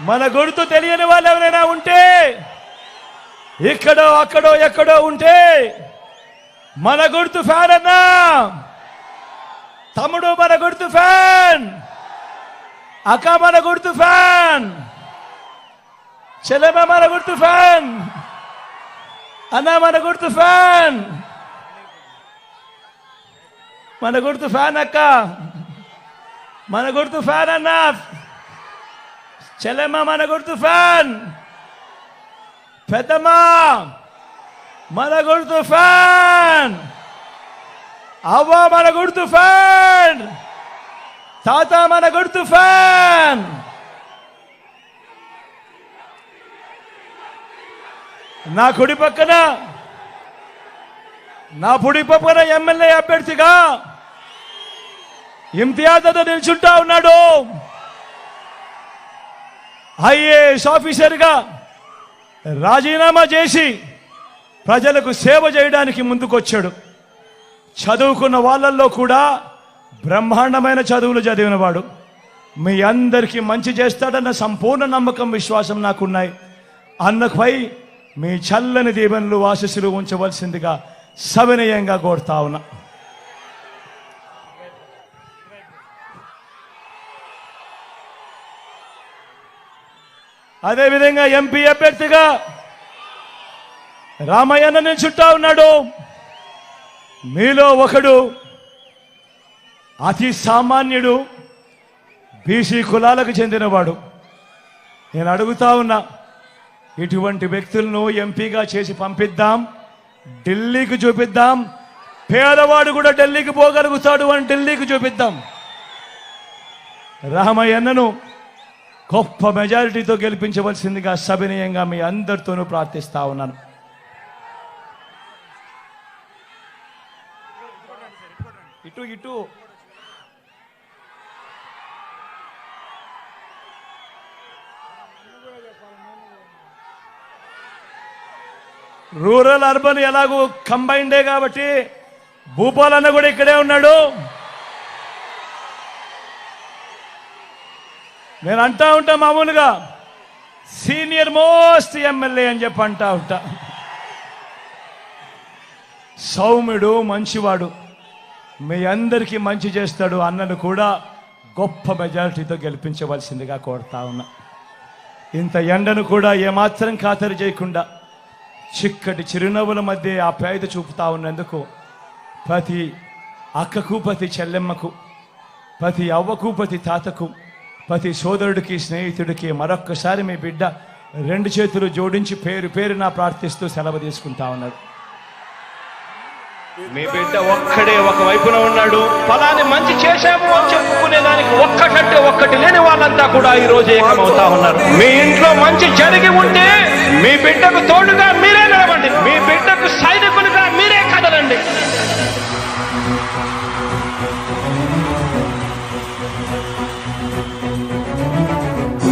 మన గుర్తు తెలియని వాళ్ళు ఎవరైనా ఉంటే ఇక్కడో అక్కడో ఎక్కడో ఉంటే మన గుర్తు ఫ్యాన్ అన్నా. తమ్ముడు మన గుర్తు ఫ్యాన్. అక్క మన గుర్తు ఫ్యాన్. చెల్లెమ్మ మన గుర్తు ఫ్యాన్. అన్న మన గుర్తు ఫ్యాన్. మన గుర్తు ఫ్యాన్ అక్క. మన గుర్తు ఫ్యాన్ అన్న. చెల్లెమ్మ మన గుర్తు ఫ్యాన్. పెద్దమ్మ మన గుర్తు ఫ్యాన్. అవ్వ మన గుర్తు ఫ్యాన్. తాత మన గుర్తు ఫ్యాన్. నా కుడి పక్కన నా పుడి పక్కన ఎమ్మెల్యే అభ్యర్థిగా ఇమ్తియాజ్తో నిల్చుంటా ఉన్నాడు. ఐఏఎస్ ఆఫీసర్గా రాజీనామా చేసి ప్రజలకు సేవ చేయడానికి ముందుకొచ్చాడు. చదువుకున్న వాళ్ళల్లో కూడా బ్రహ్మాండమైన చదువులు చదివినవాడు. మీ అందరికీ మంచి చేస్తాడన్న సంపూర్ణ నమ్మకం విశ్వాసం నాకున్నాయి. అన్నపై మీ చల్లని దీవెనలు ఆశీస్సులు ఉంచవలసిందిగా సవినయంగా కోరుతా ఉన్నా. అదేవిధంగా ఎంపీ అభ్యర్థిగా రామయ్యన్న చుట్టా ఉన్నాడు. మీలో ఒకడు అతి సామాన్యుడు బీసీ కులాలకు చెందినవాడు. నేను అడుగుతా ఉన్నా ఇటువంటి వ్యక్తులను ఎంపీగా చేసి పంపిద్దాం ఢిల్లీకి చూపిద్దాం పేదవాడు కూడా ఢిల్లీకి పోగలుగుతాడు అని ఢిల్లీకి చూపిద్దాం. రామయ్యన్నను గొప్ప మెజారిటీతో గెలిపించవలసిందిగా సవినయంగా మీ అందరితోనూ ప్రార్థిస్తా ఉన్నాను. ఇటు ఇటు. రూరల్ అర్బన్ ఎలాగో కంబైండే కాబట్టి భూపాలన్న అన్న కూడా ఇక్కడే ఉన్నాడు. నేను అంటా ఉంటా మామూలుగా. సీనియర్ మోస్ట్ ఎమ్మెల్యే అని చెప్పి అంటా ఉంటా. సౌమ్యుడు మంచివాడు. మీ అందరికీ మంచి చేస్తాడు అన్నను కూడా గొప్ప మెజారిటీతో గెలిపించవలసిందిగా కోరుతా ఉన్నా. ఇంత ఎండను కూడా ఏమాత్రం ఖాతరు చేయకుండా చిక్కటి చిరునవ్వుల మధ్య ఆ పేద చూపుతా ఉన్నందుకు ప్రతి అక్కకు ప్రతి చెల్లెమ్మకు ప్రతి అవ్వకు ప్రతి తాతకు ప్రతి సోదరుడికి స్నేహితుడికి మరొక్కసారి మీ బిడ్డ రెండు చేతులు జోడించి పేరు పేరున ప్రార్థిస్తూ సెలవు తీసుకుంటా ఉన్నాడు. మీ బిడ్డ ఒక్కడే ఒక వైపున ఉన్నాడు. ఫలాన్ని మంచి చేశాము అని చెప్పుకునే దానికి ఒక్కటంటే ఒక్కటి లేని వాళ్ళంతా కూడా ఈ రోజు ఏకమవుతా ఉన్నారు. మీ ఇంట్లో మంచి జరిగి ఉంటే మీ బిడ్డకు తోడుగా మీరే నిలవండి మీ బిడ్డకు సైనికులుగా మీరే కదలండి.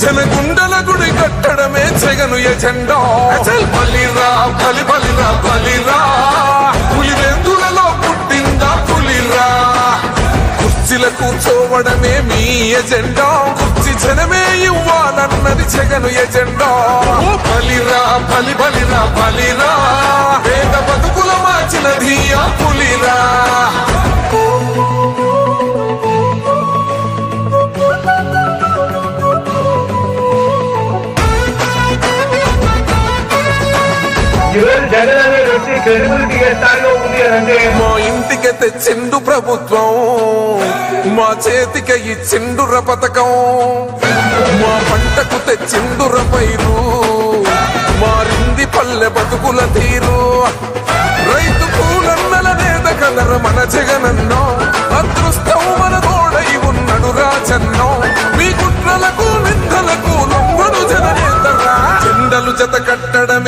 జనగుండల గుడి కట్టడమే జగను ఎజెండా. బలిరా బలి బలిరా. బలిరా పులివెందులలో పుట్టిందా పులిరా? కుర్చీల కూర్చోవడమే మీ ఎజెండా. కుర్చీ జనమే ఇవ్వాలన్నది జగను ఎజెండా. బలిరా బలి బలిరా. బలిరా పేద బతుకుల మార్చినది ఆ పులిరా. క్రెడిబిలిటీ ఏ స్థాయిలో ఉంది అని అంటే మా ఇంటికి తెచ్చిండు ప్రభుత్వం మా చేతికి ఇచ్చిండుర పథకం మా పంటకు తెచ్చిండుర పైరు మారింది పల్లె బతుకుల తీరు. రైతు పూలన్నల నేత కలర మన జగనన్నో అదృష్టం మన తోడై ఉన్నడు రాజన్నో. మీ కుట్రలకు నిందలకు లొంగడు జననేతరా చెండలు జత కట్టడమే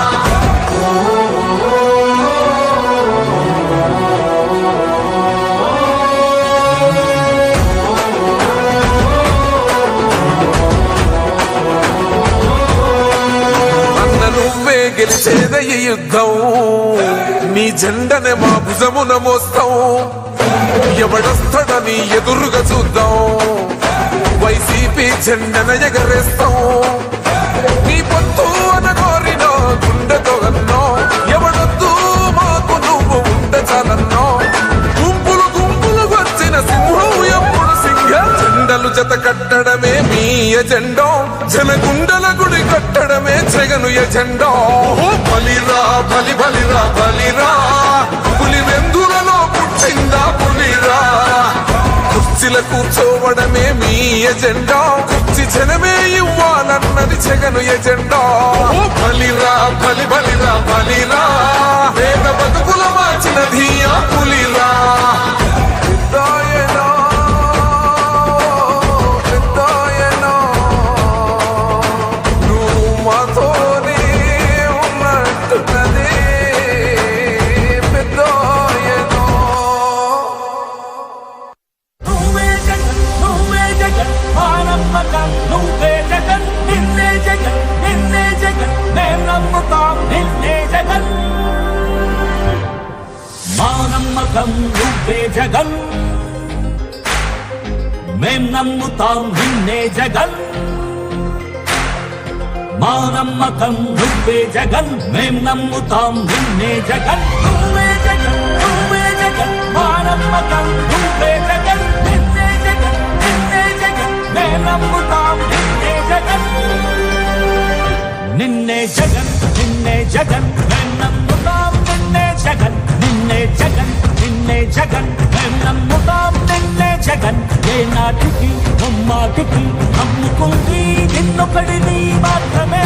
నీ జెండనే మా భుజమున మోస్తాం. ఎవడొస్తాడని ఎదురుగా చూద్దాం. వైసీపీ జెండన ఎగరేస్తాం. నీ పొత్తు అనగోరిన గుండెతో అన్నో. ఎవడొద్దు మాకు నువ్వు ఉండ చాలన్నో. గుంపులు గుంపులు వచ్చిన సింహం ఎప్పుడు సింహ జెండలు జత కట్టడమే మీ ఎజెండో. జనగుండల గుడి కట్టడమే జగను ఎజెండో. బలిరా బలి బలి. కుర్చీల కూర్చోవడమే మీ ఎజెండా. కుర్చీ జనమే ఇవ్వాలన్నది జగను ఎజెండా. బలిరా బలి బలిరా బలిరా. పేద బతుకుల మార్చినది ఆ పులిరా. మానమ్మకం నువ్వే జగన్. మేం నమ్ముతాం నిన్నే జగన్. మా నమ్మకం నువ్వే జగన్. మేం నమ్ముతాం నిన్నే జగన్. నువ్వే జగన్ నువ్వే జగన్. మా నమ్మకం నువ్వే జగన్. నిన్నే జగన్ నిన్నే జగన్. మేం నమ్ముతాం నిన్నే జగన్. నిన్నే జగన్ నిన్నే జగన్. మేం నమ్ముతాం నిన్నే జగన్. జగన్. మేం నమ్ముతాం నిన్నే జగన్. ఏ నాటికి ముమ్మాటికి నమ్ముకుంది నిన్నొకడిని మాత్రమే.